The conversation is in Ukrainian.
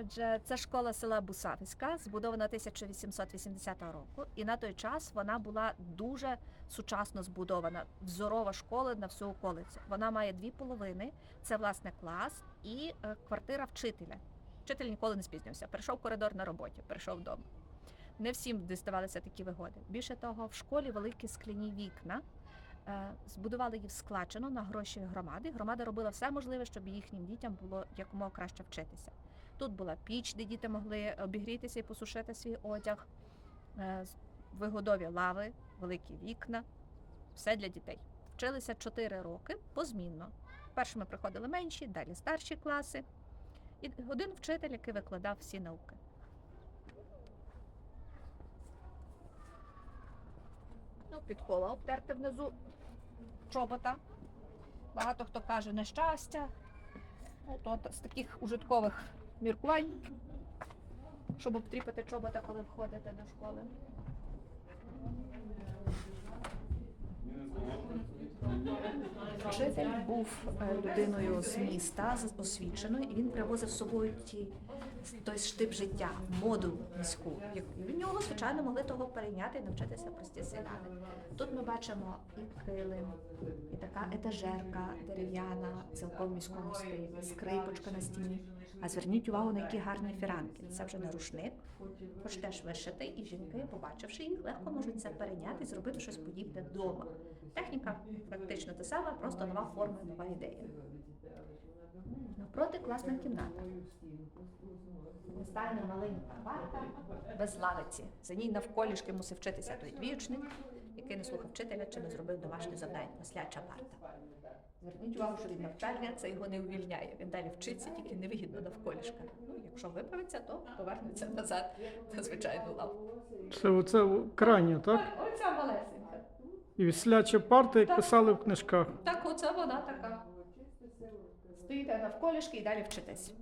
Отже, це школа села Бусавська, збудована 1880 року, і на той час вона була дуже сучасно збудована. Взорова школа на всю околицю. Вона має дві половини: це власне клас і е, квартира вчителя. Вчитель ніколи не спізнювався. Прийшов коридор на роботі, прийшов вдома. Не всім діставалися такі вигоди. Більше того, в школі великі скляні вікна. Е, Збудували їх складчину на гроші громади. Громада робила все можливе, щоб їхнім дітям було якомога краще вчитися. Тут була піч, де діти могли обігрітися і посушити свій одяг, е, вигодові лави, великі вікна, все для дітей. Вчилися 4 роки позмінно. Першими приходили менші, далі старші класи. І один вчитель, який викладав всі науки. Ну, підкола обтерти внизу чобота. Багато хто каже нещастя. Ну, то з таких ужиткових міркувань, щоб обтріпати чобота, коли входите до школи. Вчитель був е, людиною з міста, з- освіченою, і він привозив з собою ті, той штип життя, моду міську. від нього, звичайно, могли того перейняти і навчитися прості селяни. Тут ми бачимо і килим, і така етажерка дерев'яна, цілком в міському стилі, скрипочка на стіні. А зверніть увагу на які гарні фіранки. Це вже не рушник, хоч теж вишитий, і жінки, побачивши їх, легко можуть це перейняти і зробити щось подібне вдома. Техніка практично та сама, просто нова форма, нова ідея. Напроти класна кімната. Стайна маленька парта без лавиці. За ній навколішки мусив вчитися той двічник, який не слухав вчителя чи не зробив домашнє завдання. Масляча парта. Зверніть увагу, що від навчання це його не увільняє. Він далі вчиться, тільки невигідно навколішка. Ну, якщо виправиться, то повернеться назад на звичайну лаву. Це оце крайня, так? Оця малесенька. І вісляча парта, як Так. писали в книжках. Так, оце вона така. Стоїте навколішки і далі вчитесь.